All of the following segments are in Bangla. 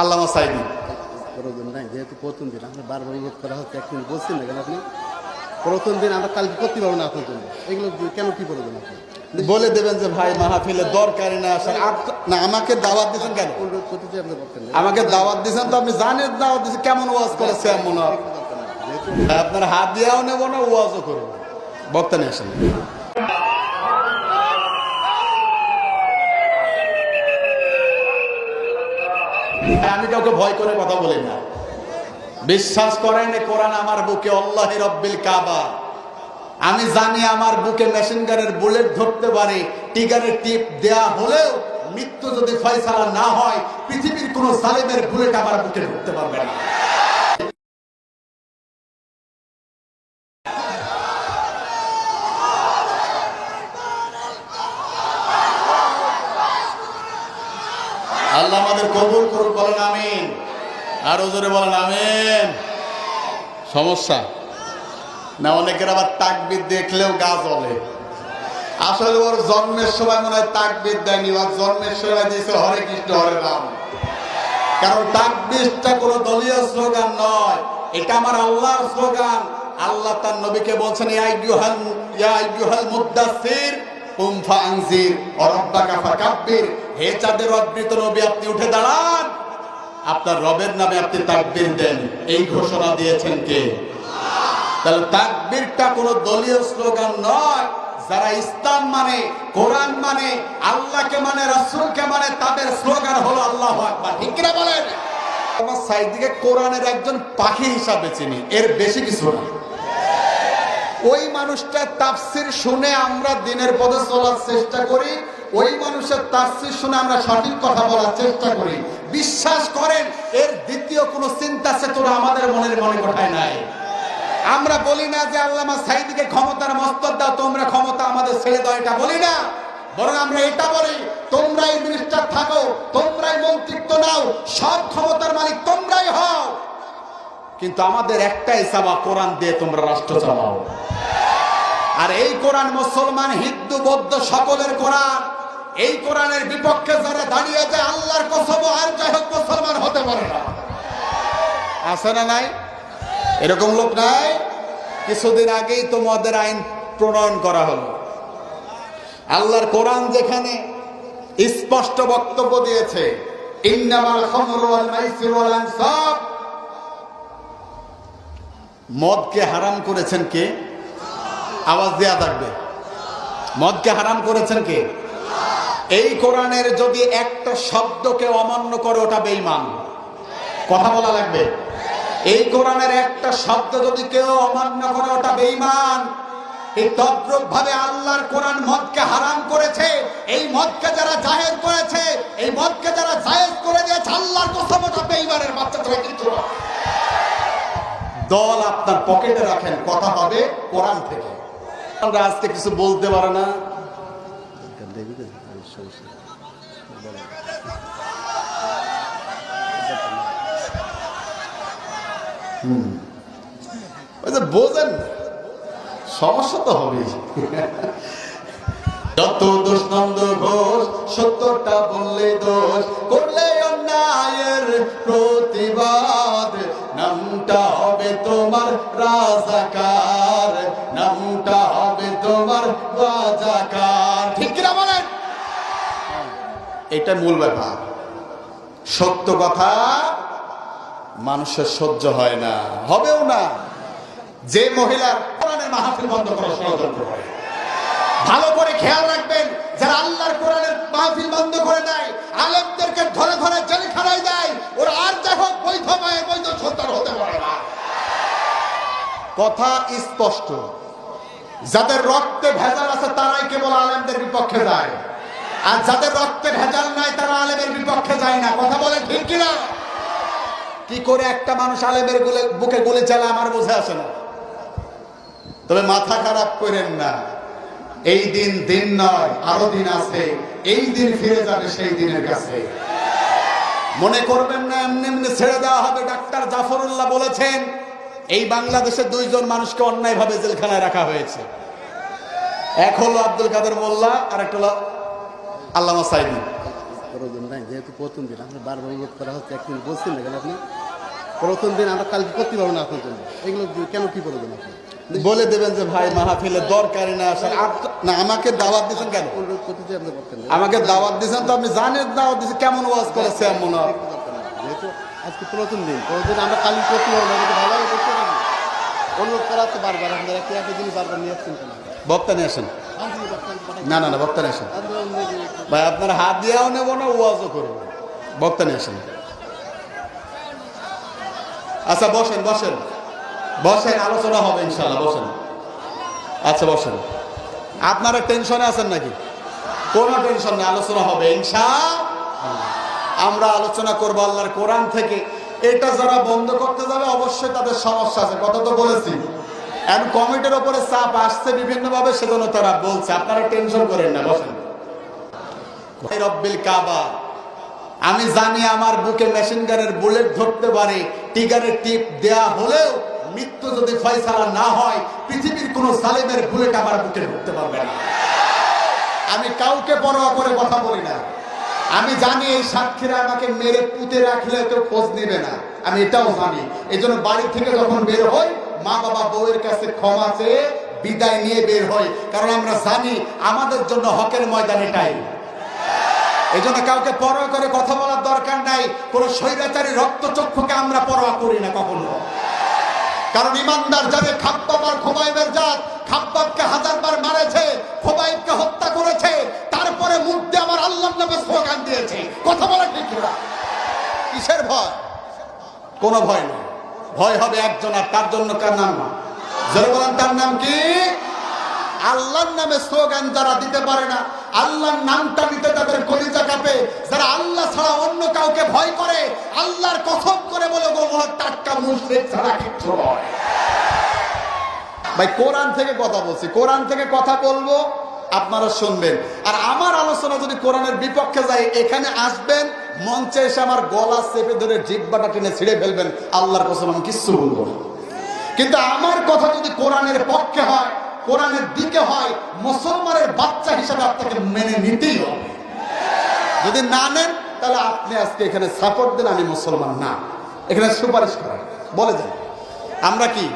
আল্লামা সাইদি। প্রয়োজন নাই যেহেতু প্রথম দিন আমরা বারবার অনুরোধ করা হচ্ছে একদিন বলছেন না কেন আপনি? প্রথম দিন আমরা কালকে করতে পারব না আপনার জন্য। এগুলো কেন কি প্রয়োজন আপনি? বলে দেবেন যে ভাই মাহফিলে না না আমাকে দাওয়াত দিয়েছেন কেন? আপনার নেই। আমাকে দাওয়াত দিয়েছেন তো আপনি জানেন দাওয়াত দিয়েছেন। কেমন ওয়াজ করেছে এমন আপনার হাত দিয়াও নেব না ওয়াজও করব বক্তা নিয়ে আসেন। আমি কাউকে ভয় করে কথা বলি না। বিশ্বাস করেন কোরআন আমার বুকে অল্লাহ রব্বিল কাবা। আমি জানি আমার বুকে মেশিন গানের বুলেট ধরতে পারে, টিগারের টিপ দেয়া হলেও মৃত্যু যদি ফয়সালা না হয়, পৃথিবীর কোন সালেমের বুলেট আমার বুকে ঢুকতে পারবে না। আল্লাহ আমাদের কবুল করুন বলেন আমিন। আরও জোরে বলেন আমিন। সমস্যা? না, অনেকের আবার তাকবির দেখলেও গা জ্বলে। আসলে ওর জন্মের সময় মনে হয় তাকবির দেয়নি, ওর জন্মের সময় দিয়েছে হরে কৃষ্ণ, হরে রাম। কারণ তাকবিরটা কোনো দলীয় স্লোগান নয়, এটা আমার আল্লাহর স্লোগান। আল্লাহ তার নবীকে বলছেন আইয়ুহাল, ইয়া আইয়ুহাল রাব্বাকা ফাকাব্বির। হে চাঁদের আপনি উঠে দাঁড়ান। আপনার রবের নামে আপনি তাকবির দেন। এই ঘোষণা দিয়েছেন কে? তাহলে তাকবীরটা কোনো দলীয় স্লোগান নয়। যারা ইসলাম মানে কোরআন মানে আল্লাহকে মানে রাসূলকে মানে তাদের স্লোগান হলো আল্লাহু আকবার। ঠিক কিনা বলেন? আমার সাইদিকে কোরআনের একজন পাখি হিসাবে চিনি। এর বেশি কিছু না। ওই মানুষটা তাফসির শুনে আমরা দিনের পথে চলার চেষ্টা করি, ওই মানুষের তাফসির শুনে আমরা সঠিক কথা বলার চেষ্টা করি। বিশ্বাস করেন, এর দ্বিতীয় কোনো চিন্তা চেতনা আমাদের মনের মনে কোঠায় নাই। আমরা বলি না যে আল্লামা সাইদিকে ক্ষমতার মস্তর দাও, তোমরা ক্ষমতা আমাদের ছেড়ে দাও, এটা বলি না। বরং আমরা এটা বলি, তোমরাই মিনিস্টার থাকো, তোমরাই মন্ত্রিত্ব নাও, সব হও কিন্তু আমাদের একটাই চাওয়া কোরআন দিয়ে তোমরা রাষ্ট্র চালাও। আর এই কোরআন মুসলমান হিন্দু বৌদ্ধ সকলের কোরআন। এই কোরআনের বিপক্ষে যারা দাঁড়িয়ে যায় আল্লাহর কসম আর যাই হোক মুসলমান হতে পারে না। আছে না নাই? এরকম লোক নাই? কিছুদিন আগেই তোমাদের আইন প্রণয়ন করা হলো। আল্লাহর কোরআন যেখানে স্পষ্ট বক্তব্য দিয়েছে ইন্নামাল খামরু ওয়াল মাইসির ওয়াল আনসাব মদকে হারাম করেছেন কে? আওয়াজ দেয়া থাকবে। মদকে হারাম করেছেন কে? এই কোরআনের যদি একটা শব্দকে অমান্য করে, ওটা বেঈমান। কথা বলা লাগবে? এই কোরআনের একটা শব্দ যদি কেউ অমান্য করে, ওটা বেঈমান। এই তদ্রুপ ভাবে আল্লাহর কোরআন মদকে হারাম করেছে। এই মদকে যারা জাহের করেছে, এই মদকে যারা জায়েজ করে দিয়েছে, আল্লাহর কসম, ওটা বেঈমানের বাচ্চা কিছু না দল আপনার পকেটে রাখেন, কথা হবে কোরআন থেকে। আমরা আজকে কিছু বলতে পারে না। বোঝেন সমস্যা তো হবেই। যত দোষ নন্দ ঘোষ সত্যটা বললে দোষ, করলে অন্যায়ের প্রতিবাদ, নামটা হবে তোমার রাজাকার, নামটা হবে তোমার রাজাকার। ঠিক কিনা বলেন? এটা মূল ব্যাপার। সত্য কথা মানুষের সহ্য হয় না, হবেও না। যে মহিলার কোরআনের মাহফিল বন্ধ করার ষড়যন্ত্র করে, ভালো করে খেয়াল রাখবেন যারা আল্লাহর কোরআনের মাহফিল বন্ধ করে দেয় আলেমদেরকে ধরে ধরে জেলখানায় দেয় ওরা আর যাই হোক বৈধ মায়ের বৈধ সন্তান হতে পারে না কথা স্পষ্ট। যাদের রক্তে ভেজাল আছে, তারাই কেবল আলেমদের বিপক্ষে যায়। আর যাদের রক্তে ভেজাল নাই, তারা আলেমের বিপক্ষে যায় না। কথা বলে ঠিক কিনা? কি করে একটা মানুষ আলেমের বুকে গুলি চালা আমার বোঝা আসে না? তবে মাথা খারাপ করেন না। এই দিন দিন নয়, আরও দিন আছে। এই দিন ফিরে যাবে, সেই দিনের কাছে। মনে করবেন না, এমনি এমনি ছেড়ে দেওয়া হবে। ডাক্তার জাফরুল্লাহ বলেছেন এই বাংলাদেশে দুইজন মানুষকে অন্যায়ভাবে জেলখানায় রাখা হয়েছে। এক হলো আব্দুল কাদের মোল্লা আর একটা হলো আল্লামা সাইদি। প্রয়োজন নাই যেহেতু প্রথম দিন আপনার বারবার অনুরোধ করা হচ্ছে একদিন বলছেন না কেন আপনি? প্রথম দিন আমরা কালকে করতে পারব না আপনার জন্য। এগুলো কেন কি প্রয়োজন আপনি? বলে দেবেন যে ভাই মাহফিলে দরকারি না। আসার না আমাকে দাওয়াত দিয়েছেন কেন? আমাকে দাওয়াত দিয়েছেন তো আপনি জানেন দাওয়াত দিয়েছেন কেমন ওয়াজ করেছে এমন। যেহেতু আজকে প্রথম দিন। প্রথম দিন আমরা কালকে করতে পারব না কিন্তু ভালোভাবে করতে পারব? অনুরোধ করা হচ্ছে বারবার আপনারা একই একই জিনিস বারবার নিয়ে আসছেন কেন? বক্তা নিয়ে আসেন। না না না বক্তা নিয়ে আসেন। ভাই আপনার হাত দিয়েও নেব না ওয়াজও করব বক্তা নিয়ে আসেন। আচ্ছা বসেন বসেন। বসেন আলোচনা হবে ইনশাল্লাহ বসেন। আচ্ছা বসেন। আপনারা টেনশনে আছেন নাকি? কোনো টেনশন নেই আলোচনা হবে ইনশা আমরা আলোচনা করব আল্লাহর কোরআন থেকে। এটা যারা বন্ধ করতে যাবে, অবশ্যই তাদের সমস্যা আছে, কথা তো বলেছি। এখন কমিটির ওপরে চাপ আসছে বিভিন্নভাবে, সেজন্য তারা বলছে, আপনারা টেনশন করেন না, বসেন। কাবা, আমি জানি আমার বুকে মেশিন গানের বুলেট ধরতে পারে, টিগারের টিপ দেয়া হলেও মৃত্যু যদি ফয়সালা না হয়, পৃথিবীর কোন সালেমের বুলেট আমার বুকে ঢুকতে পারবে না। আমি কাউকে পরোয়া করে কথা বলি না। আমি জানি এই সাক্ষীরা আমাকে মেরে পুঁতে রাখলে কেউ খোঁজ নেবে না। আমি এটাও জানি। এই জন্য বাড়ি থেকে যখন বের হই, মা বাবা বউয়ের কাছে ক্ষমা চেয়ে বিদায় নিয়ে বের হই। কারণ আমরা জানি আমাদের জন্য হকের ময়দান এটাই। এই জন্য কাউকে পরোয়া করে কথা বলার দরকার নাই। কোন স্বৈরাচারী রক্তচক্ষুকে আমরা পরোয়া করি না কখনো। কারণ ইমানদার খাব্বাব আর খোবাইবের জাত। খাব্বাবকে হাজারবার মারেছে খোবাইবকে ভয়। কোনো ভয় নেই। ভয় হবে একজন, আর তার জন্য কার নাম? যারা তার নাম কি? আল্লাহর নামে স্লোগান যারা দিতে পারে না, আল্লাহর নামটা নিতে তাদের কলিজা কাঁপে। যারা আল্লাহ ছাড়া অন্য কাউকে ভয় করে, আল্লাহর কথম করে বলে বলব টাটকা মুশরিক ছাড়া কিচ্ছু নয়। ভাই, কোরআন থেকে কথা বলছি। কোরআন থেকে কথা বলব আপনারা শুনবেন। আর আমার আলোচনা যদি কোরআনের বিপক্ষে যায়, এখানে আসবেন মঞ্চে এসে আমার গলা চেপে ধরে জিব্বাটা টেনে ছিঁড়ে ফেলবেন। আল্লাহর কসম আমি কিচ্ছু বলব। কিন্তু আমার কথা যদি কোরআনের পক্ষে হয়, কোরআনের দিকে হয়, মুসলমানের বাচ্চা হিসাবে আপনাকে মেনে নিতেই হবে। যদি না নেন, তাহলে আপনি আজকে এখানে সাপোর্ট দেন, আমি মুসলমান না। এখানে সুপারিশ করেন বলে দেন। আমরা কি?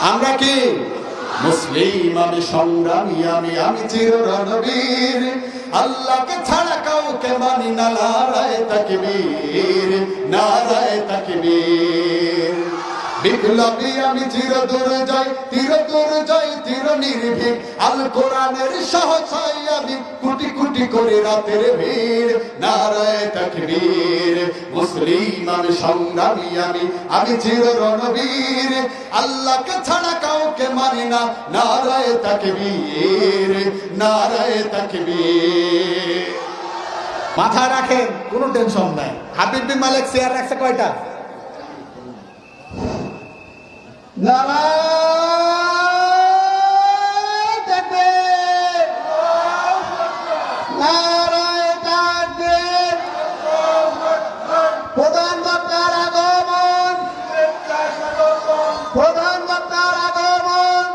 আমরা কি? মুসলিম আমি সংগ্রামী আমি আমি চির রণবীর আল্লাহকে ছাড়া কাউকে মানি না, নারায় তাকবীর নারায় তাকবীর। বিপ্লবী আমি চির দূর যাই তীর দূর যাই তীর নির্ভীক আল কোরআনের সহসাই আমি কুটি কুটি করে রাতের ভিড়, নারায় তাকবীর। মুসলিম আমি সংগ্রামী আমি আমি চির রণবীর আল্লাহকে ছাড়া কাউকে মানি না, নারায় তাকবীর নারায় তাকবীর। মাথায় রাখেন, কোনো টেনশন নাই। হাবিব বিন মালিক চেয়ার রাখছে কয়টা নারায় তাকবীর নারায় তাকবীর প্রধান বক্তার আগমন। প্রধান বক্তার আগমন।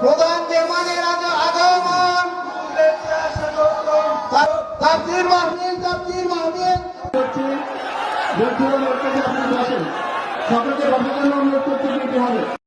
প্রধান মেহমানের আগ- আগমন। তাফসীর মাহফিল তাফসীর মাহফিল। সকলকে বসার জন্য অনুরোধ করতে হবে।